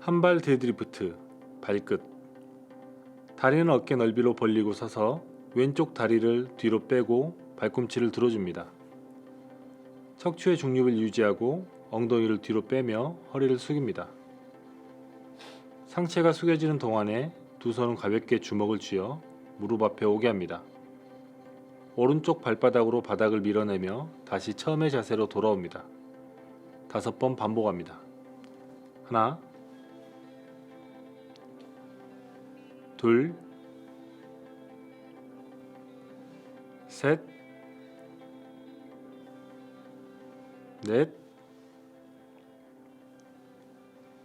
한발 데드리프트 발끝 다리는 어깨 넓이로 벌리고 서서 왼쪽 다리를 뒤로 빼고 발꿈치를 들어줍니다. 척추의 중립을 유지하고 엉덩이를 뒤로 빼며 허리를 숙입니다. 상체가 숙여지는 동안에 두 손은 가볍게 주먹을 쥐어 무릎 앞에 오게 합니다. 오른쪽 발바닥으로 바닥을 밀어내며 다시 처음의 자세로 돌아옵니다. 다섯 번 반복합니다. 하나, 둘, 셋, 넷,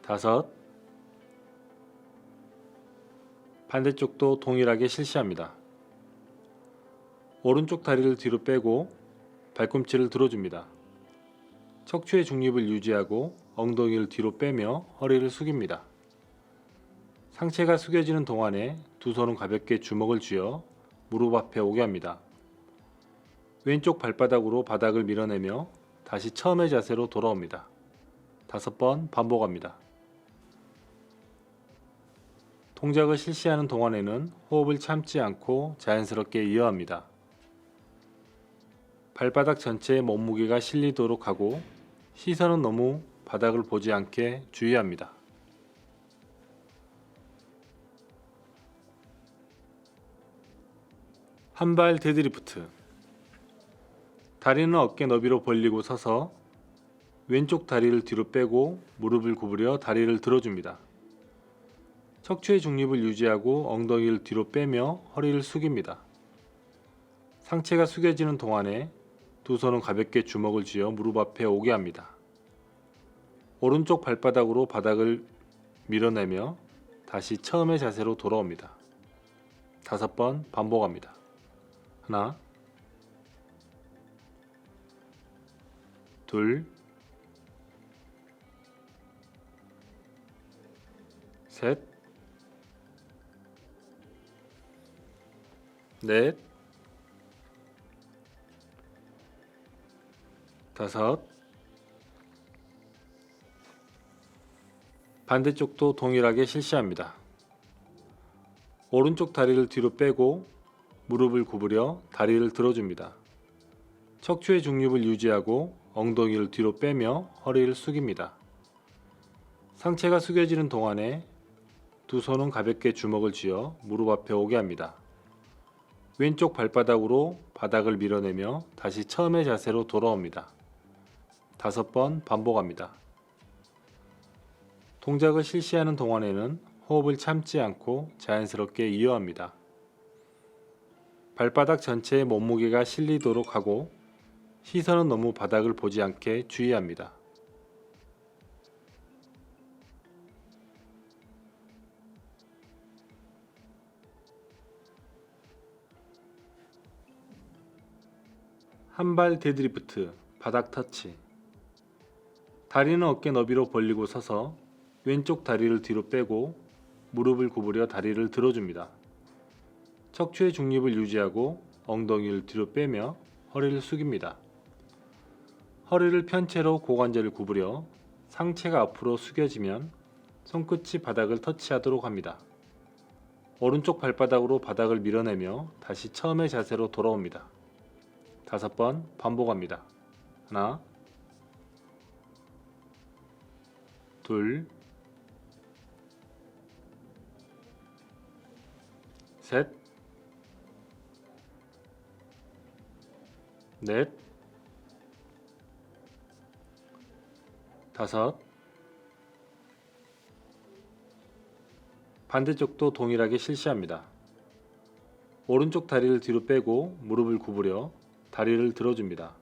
다섯, 반대쪽도 동일하게 실시합니다. 오른쪽 다리를 뒤로 빼고 발꿈치를 들어줍니다. 척추의 중립을 유지하고 엉덩이를 뒤로 빼며 허리를 숙입니다. 상체가 숙여지는 동안에 두 손은 가볍게 주먹을 쥐어 무릎 앞에 오게 합니다. 왼쪽 발바닥으로 바닥을 밀어내며 다시 처음의 자세로 돌아옵니다. 다섯 번 반복합니다. 동작을 실시하는 동안에는 호흡을 참지 않고 자연스럽게 이어합니다. 발바닥 전체에 몸무게가 실리도록 하고 시선은 너무 바닥을 보지 않게 주의합니다. 한발 데드리프트 다리는 어깨 너비로 벌리고 서서 왼쪽 다리를 뒤로 빼고 무릎을 구부려 다리를 들어줍니다. 척추의 중립을 유지하고 엉덩이를 뒤로 빼며 허리를 숙입니다. 상체가 숙여지는 동안에 두 손은 가볍게 주먹을 쥐어 무릎 앞에 오게 합니다. 오른쪽 발바닥으로 바닥을 밀어내며 다시 처음의 자세로 돌아옵니다. 다섯 번 반복합니다. 하나, 둘, 셋, 넷, 다섯, 반대쪽도 동일하게 실시합니다. 오른쪽 다리를 뒤로 빼고 무릎을 구부려 다리를 들어줍니다. 척추의 중립을 유지하고 엉덩이를 뒤로 빼며 허리를 숙입니다. 상체가 숙여지는 동안에 두 손은 가볍게 주먹을 쥐어 무릎 앞에 오게 합니다. 왼쪽 발바닥으로 바닥을 밀어내며 다시 처음의 자세로 돌아옵니다. 다섯 번 반복합니다. 동작을 실시하는 동안에는 호흡을 참지 않고 자연스럽게 이어합니다. 발바닥 전체에 몸무게가 실리도록 하고 시선은 너무 바닥을 보지 않게 주의합니다. 한발 데드리프트 바닥 터치 다리는 어깨 너비로 벌리고 서서 왼쪽 다리를 뒤로 빼고 무릎을 구부려 다리를 들어줍니다. 척추의 중립을 유지하고 엉덩이를 뒤로 빼며 허리를 숙입니다. 허리를 편 채로 고관절을 구부려 상체가 앞으로 숙여지면 손끝이 바닥을 터치하도록 합니다. 오른쪽 발바닥으로 바닥을 밀어내며 다시 처음의 자세로 돌아옵니다. 다섯 번 반복합니다. 하나, 둘, 셋, 넷, 다섯, 반대쪽도 동일하게 실시합니다. 오른쪽 다리를 뒤로 빼고 무릎을 구부려 다리를 들어줍니다.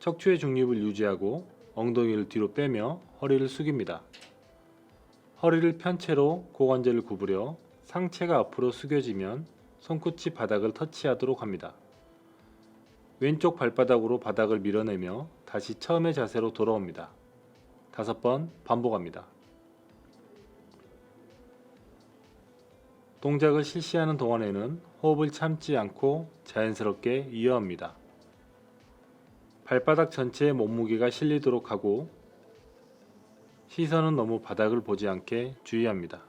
척추의 중립을 유지하고 엉덩이를 뒤로 빼며 허리를 숙입니다. 허리를 편 채로 고관절을 구부려 상체가 앞으로 숙여지면 손끝이 바닥을 터치하도록 합니다. 왼쪽 발바닥으로 바닥을 밀어내며 다시 처음의 자세로 돌아옵니다. 다섯 번 반복합니다. 동작을 실시하는 동안에는 호흡을 참지 않고 자연스럽게 이어합니다. 발바닥 전체에 몸무게가 실리도록 하고 시선은 너무 바닥을 보지 않게 주의합니다.